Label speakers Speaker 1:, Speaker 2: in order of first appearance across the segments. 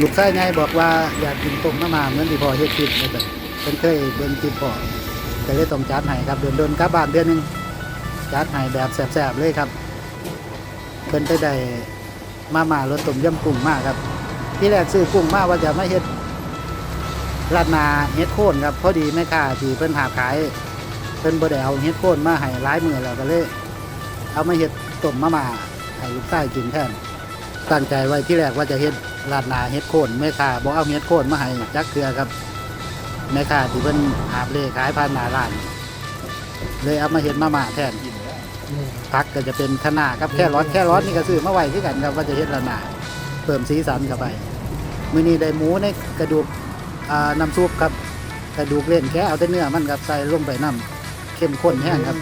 Speaker 1: ลูกชายไงบอกว่าอยากกินต้มมะม่าเหมือนที่พ่อเฮ็ดคลิปว่าซั่นเพิ่นเคยเบิ่งคลิปพ่อก็เลยต้องจัดให้ครับเดือนโดนกลับบ้านเดือนหนึงจัดให้แบบแซ่บๆเลยครับเพิ่นไปได้มาม่ารสต้มยำกุ้งมากครับ ที่แรกซื้อกุ้งมากว่าจะไม่เฮ็ดราดนาเฮ็ดโค่นครับพอดีแม่ค้าที่เพิ่นหาขายเพิ่นบ่ได้เอาเฮ็ดโค่นมาให้หลายมือแล้วก็เลย เอามาเฮ็ดต้มมะม่าให้ลูกชายกินแทน ตั้งใจไว้ที่แรกว่าจะเฮ็ดราดหนาเฮ็ดโค่นแม่ค้าบ่เอาเฮ็ดโค่นมาให้จักเทื่อครับแม่ค้าที่เพิ่นหาบเล่ขายผ่านหน้าร้าน เลยเอามาเฮ็ดมะม่าแทนผักก็จะเป็นคะน้าครับแค่ร้อนแค่ร้อนนี่ก็ซื้อมาไว้คือกันครับว่าจะเฮ็ดราดหนาเพิ่มสีสันเข้าไปมื้อนี้ได้หมูในกระดูกอ่าน้ำซุปครับกระดูกเล่นแค่เอาแต่เนื้อมันครับใส่ลงไปน้ำ เข้มข้นแห้งครับ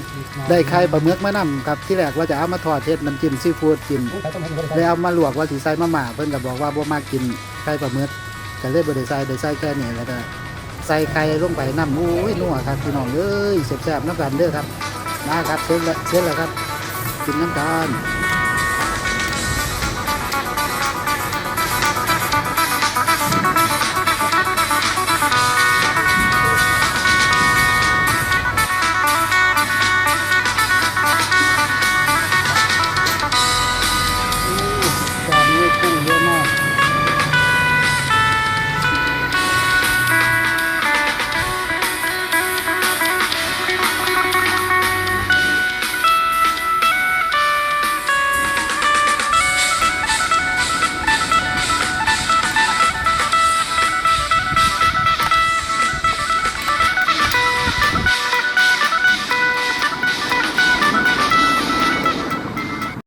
Speaker 1: ได้ไข่ปลาเมือกมะนำครับที่แรกว่าจะเอามาทอดเทศน้ำจิ้มซีฟู้ดกินได้เอามาลวกว่าสีใส่มาม่าเพิ่นก็บอกว่าบ่มากินไข่ปลาเมือกก็เลยบ่ได้ใส่ได้ใส่แค่นี้แล้วก็ใส่ไข่ลงไปน้ำโอ้ยนัวครับพี่น้องเอ้ยแซ่บๆน้ำกันเด้อครับมาครับเสร็จแล้วเสร็จแล้วครับกินน้ำกัน